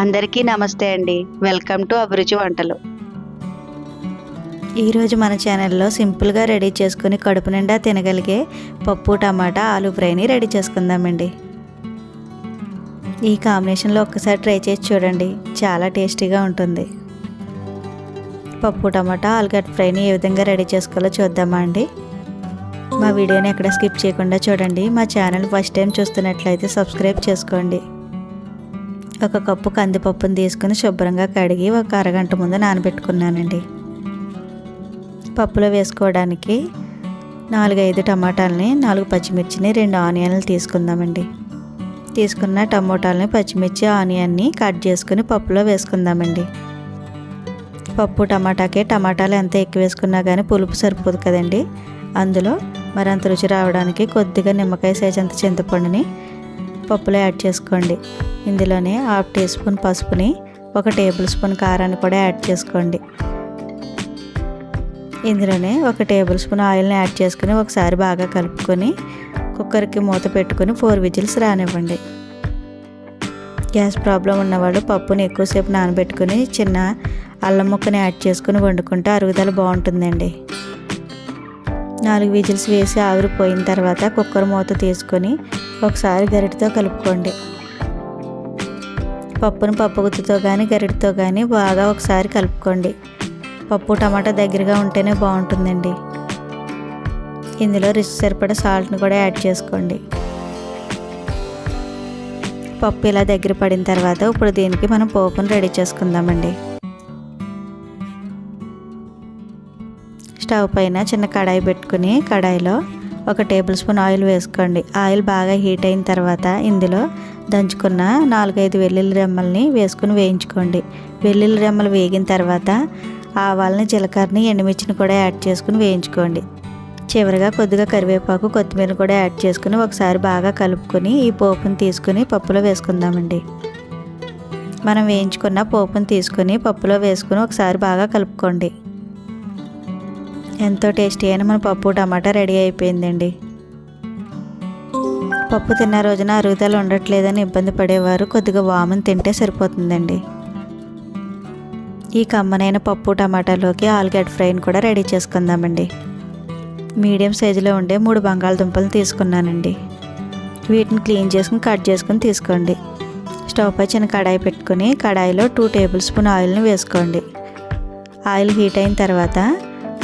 అందరికీ నమస్తే అండి. వెల్కమ్ టు అభిరుచి వంటలు. ఈరోజు మన ఛానల్లో సింపుల్గా రెడీ చేసుకుని కడుపు నిండా తినగలిగే పప్పు టమాటా ఆలు ఫ్రైని రెడీ చేసుకుందామండి. ఈ కాంబినేషన్లో ఒక్కసారి ట్రై చేసి చూడండి. చాలా టేస్టీగా ఉంటుంది. పప్పు టమాటా ఆలుగడ్డ ఫ్రైని ఏ విధంగా రెడీ చేసుకోవాలో చూద్దామా అండి. మా వీడియోని ఎక్కడ స్కిప్ చేయకుండా చూడండి. మా ఛానల్ ఫస్ట్ టైం చూస్తున్నట్లయితే సబ్స్క్రైబ్ చేసుకోండి. ఒక కప్పు కందిపప్పును తీసుకుని శుభ్రంగా కడిగి ఒక అరగంట ముందు నానబెట్టుకున్నానండి. పప్పులో వేసుకోవడానికి నాలుగైదు టమాటాలని నాలుగు పచ్చిమిర్చిని రెండు ఆనియన్లు తీసుకుందామండి. తీసుకున్న టమోటాలని పచ్చిమిర్చి ఆనియన్ని కట్ చేసుకుని పప్పులో వేసుకుందామండి. పప్పు టమాటాకే టమాటాలు ఎంత ఎక్కువ వేసుకున్నా కానీ పులుపు సరిపోదు కదండి. అందులో మరంత రుచి రావడానికి కొద్దిగా నిమ్మకాయ సైజ్ అంత చింతపండుని పప్పులో యాడ్ చేసుకోండి. ఇందులోనే హాఫ్ టీ స్పూన్ పసుపుని ఒక టేబుల్ స్పూన్ కారాన్ని కూడా యాడ్ చేసుకోండి. ఇందులోనే ఒక టేబుల్ స్పూన్ ఆయిల్ని యాడ్ చేసుకుని ఒకసారి బాగా కలుపుకొని కుక్కర్కి మూత పెట్టుకొని ఫోర్ విజిల్స్ రానివ్వండి. గ్యాస్ ప్రాబ్లం ఉన్నవాళ్ళు పప్పుని ఎక్కువసేపు నానబెట్టుకుని చిన్న అల్లం ముక్కని యాడ్ చేసుకుని వండుకుంటే అరుగుదల బాగుంటుందండి. నాలుగు విజిల్స్ వేసి ఆవిరిపోయిన తర్వాత కుక్కర్ మూత తీసుకొని ఒకసారి గరిటతో కలుపుకోండి. పప్పును పప్పు గుత్తుతో కానీ గరిటతో కానీ బాగా ఒకసారి కలుపుకోండి. పప్పు టమాటా దగ్గరగా ఉంటేనే బాగుంటుందండి. ఇందులో రుచి సరిపడా సాల్ట్ని కూడా యాడ్ చేసుకోండి. పప్పు ఇలా దగ్గర పడిన తర్వాత ఇప్పుడు దీనికి మనం పోపును రెడీ చేసుకుందామండి. స్టవ్ పైన చిన్న కడాయి పెట్టుకుని కడాయిలో ఒక టేబుల్ స్పూన్ ఆయిల్ వేసుకోండి. ఆయిల్ బాగా హీట్ అయిన తర్వాత ఇందులో దంచుకున్న నాలుగైదు వెల్లుల్లి రెమ్మల్ని వేసుకుని వేయించుకోండి. వెల్లుల్లి రెమ్మలు వేగిన తర్వాత ఆవాలని జీలకర్రని ఎండుమిర్చిని కూడా యాడ్ చేసుకుని వేయించుకోండి. చివరిగా కొద్దిగా కరివేపాకు కొత్తిమీర కూడా యాడ్ చేసుకుని ఒకసారి బాగా కలుపుకొని ఈ పోపును తీసుకుని పప్పులో వేసుకుందామండి. మనం వేయించుకున్న పోపును తీసుకుని పప్పులో వేసుకుని ఒకసారి బాగా కలుపుకోండి. ఎంతో టేస్టీ అయిన మన పప్పు టమాటా రెడీ అయిపోయిందండి. పప్పు తిన్న రోజున అరుగుదల ఉండట్లేదని ఇబ్బంది పడేవారు కొద్దిగా వామన్ తింటే సరిపోతుందండి. ఈ కమ్మనైన పప్పు టమాటాలోకి ఆలుగడ్డ ఫ్రైని కూడా రెడీ చేసుకుందామండి. మీడియం సైజులో ఉండే మూడు బంగాళదుంపలు తీసుకున్నానండి. వీటిని క్లీన్ చేసుకుని కట్ చేసుకుని తీసుకోండి. స్టవ్ పై చిన్న కడాయి పెట్టుకుని కడాయిలో టూ టేబుల్ స్పూన్ ఆయిల్ని వేసుకోండి. ఆయిల్ హీట్ అయిన తర్వాత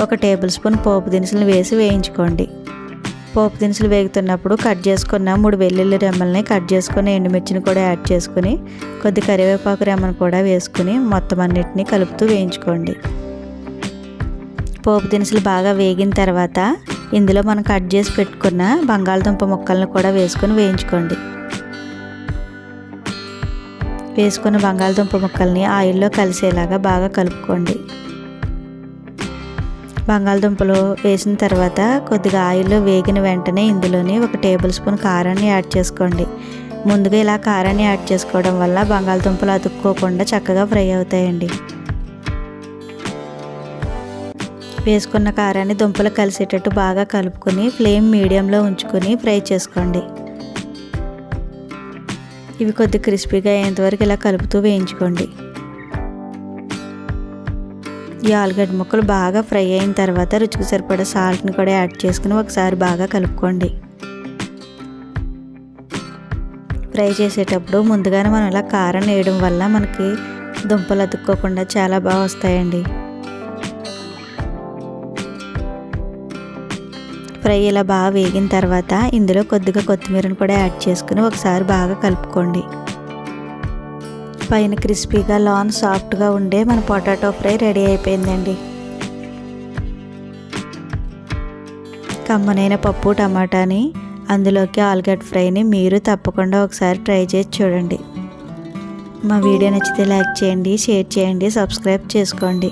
ఒక టేబుల్ స్పూన్ పోపు దినుసులు వేసి వేయించుకోండి. పోపు దినుసులు వేగుతున్నప్పుడు కట్ చేసుకున్న మూడు వెల్లుల్లి రెమ్మల్ని కట్ చేసుకుని ఎండుమిర్చిని కూడా యాడ్ చేసుకుని కొద్ది కరివేపాకు రెమ్మను కూడా వేసుకుని మొత్తం అన్నిటిని కలుపుతూ వేయించుకోండి. పోపు దినుసులు బాగా వేగిన తర్వాత ఇందులో మనం కట్ చేసి పెట్టుకున్న బంగాళదుంప ముక్కలను కూడా వేసుకొని వేయించుకోండి. వేసుకున్న బంగాళదుంప ముక్కల్ని ఆయిల్లో కలిసేలాగా బాగా కలుపుకోండి. బంగాళదుంపలు వేసిన తర్వాత కొద్దిగా ఆయిల్లో వేగిన వెంటనే ఇందులోని ఒక టేబుల్ స్పూన్ కారాన్ని యాడ్ చేసుకోండి. ముందుగా ఇలా కారాన్ని యాడ్ చేసుకోవడం వల్ల బంగాళదుంపలు అతుక్కోకుండా చక్కగా ఫ్రై అవుతాయండి. వేసుకున్న కారాన్ని దుంపలు కలిసేటట్టు బాగా కలుపుకొని ఫ్లేమ్ మీడియంలో ఉంచుకొని ఫ్రై చేసుకోండి. ఇవి కొద్ది క్రిస్పీగా అయ్యేంతవరకు ఇలా కలుపుతూ వేయించుకోండి. ఈ ఆలుగడ్డ ముక్కలు బాగా ఫ్రై అయిన తర్వాత రుచికి సరిపడా సాల్ట్ని కూడా యాడ్ చేసుకుని ఒకసారి బాగా కలుపుకోండి. ఫ్రై చేసేటప్పుడు ముందుగానే మనం ఇలా కారం వేయడం వల్ల మనకి దుంపలు అతుక్కోకుండా చాలా బాగా వస్తాయండి. ఫ్రై ఇలా బాగా వేగిన తర్వాత ఇందులో కొద్దిగా కొత్తిమీరను కూడా యాడ్ చేసుకుని ఒకసారి బాగా కలుపుకోండి. పైన క్రిస్పీగా లాన్ సాఫ్ట్గా ఉండే మన పొటాటో ఫ్రై రెడీ అయిపోయిందండి. కమ్మనైన పప్పు టమాటాని అందులోకి ఆలుగడ్డ ఫ్రైని మీరు తప్పకుండా ఒకసారి ట్రై చేసి చూడండి. మా వీడియో నచ్చితే లైక్ చేయండి షేర్ చేయండి సబ్స్క్రైబ్ చేసుకోండి.